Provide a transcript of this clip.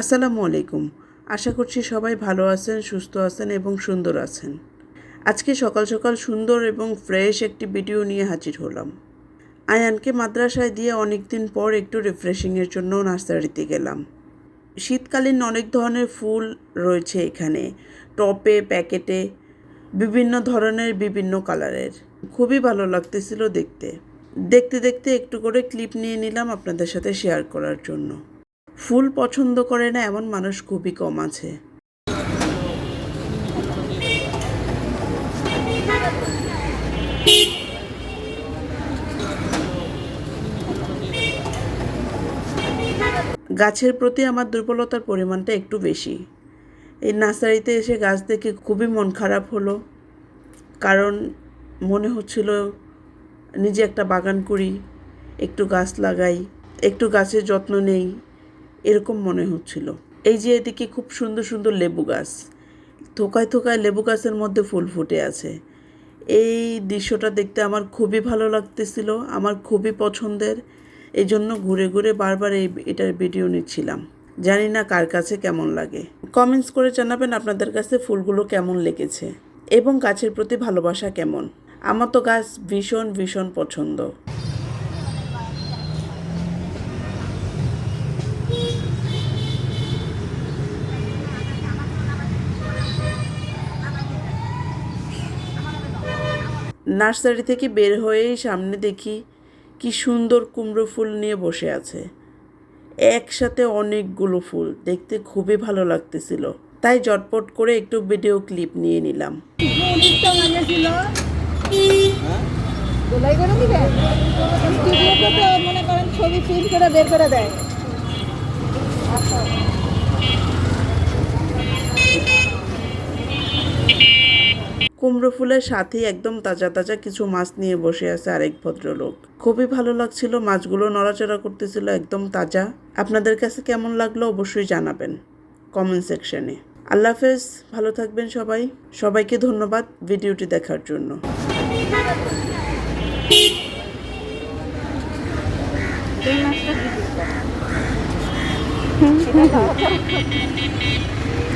আসসালামু আলাইকুম। আশা করছি সবাই ভালো আছেন, সুস্থ আছেন এবং সুন্দর আছেন। আজকে সকাল সকাল সুন্দর এবং ফ্রেশ একটি ভিডিও নিয়ে হাজির হলাম। আয়ানকে মাদ্রাসায় দিয়ে অনেক দিন পর একটু রিফ্রেশিংয়ের জন্য নার্সারিতে গেলাম। শীতকালীন অনেক ধরনের ফুল রয়েছে এখানে। টপে, প্যাকেটে, বিভিন্ন ধরনের, বিভিন্ন কালারের। খুবই ভালো লাগতেছিল দেখতে। দেখতে দেখতে একটু করে ক্লিপ নিয়ে নিলাম আপনাদের সাথে শেয়ার করার জন্য। ফুল পছন্দ করে না এমন মানুষ খুবই কম আছে। গাছের প্রতি আমার দুর্বলতার পরিমাণটা একটু বেশি। এই নার্সারিতে এসে গাছ দেখে খুবই মন খারাপ হলো। কারণ মনে হচ্ছিল নিজে একটা বাগান করি, একটু গাছ লাগাই, একটু গাছের যত্ন নেই এরকম মনে হচ্ছিল। এই যে এদিকে খুব সুন্দর সুন্দর লেবু গাছ। থোকায় থোকায় লেবু গাছের মধ্যে ফুল ফুটে আছে। এই দৃশ্যটা দেখতে আমার খুবই ভালো লাগতেছিল, আমার খুবই পছন্দের। এই জন্য ঘুরে ঘুরে বারবার এই এটার ভিডিও নিচ্ছিলাম। জানি না কার কাছে কেমন লাগে। কমেন্টস করে জানাবেন আপনাদের কাছে ফুলগুলো কেমন লেগেছে এবং গাছের প্রতি ভালোবাসা কেমন। আমার তো গাছ ভীষণ ভীষণ পছন্দ। নার্সারি থেকে বের হয়েই সামনে দেখি কি সুন্দর কুমড়ো ফুল নিয়ে বসে আছে। একসাথে অনেকগুলো ফুল, দেখতে খুবই ভালো লাগতেছিল। তাই জটপট করে একটু ভিডিও ক্লিপ নিয়ে নিলাম। ছবি করে বের করে দেয়। কুমড়ো ফুলের সাথেই একদম তাজা তাজা কিছু মাছ নিয়ে বসে আছে আরেক ভদ্রলোক। খুবই ভালো লাগছিল মাছগুলো নড়াচড়া করতেছিল একদম তাজা। আপনাদের কাছে কেমন লাগল অবশ্যই জানাবেন কমেন্ট সেকশনে। আল্লাহ হাফেজ ভালো থাকবেন সবাই। সবাইকে ধন্যবাদ ভিডিওটি দেখার জন্য। এই মাছটা?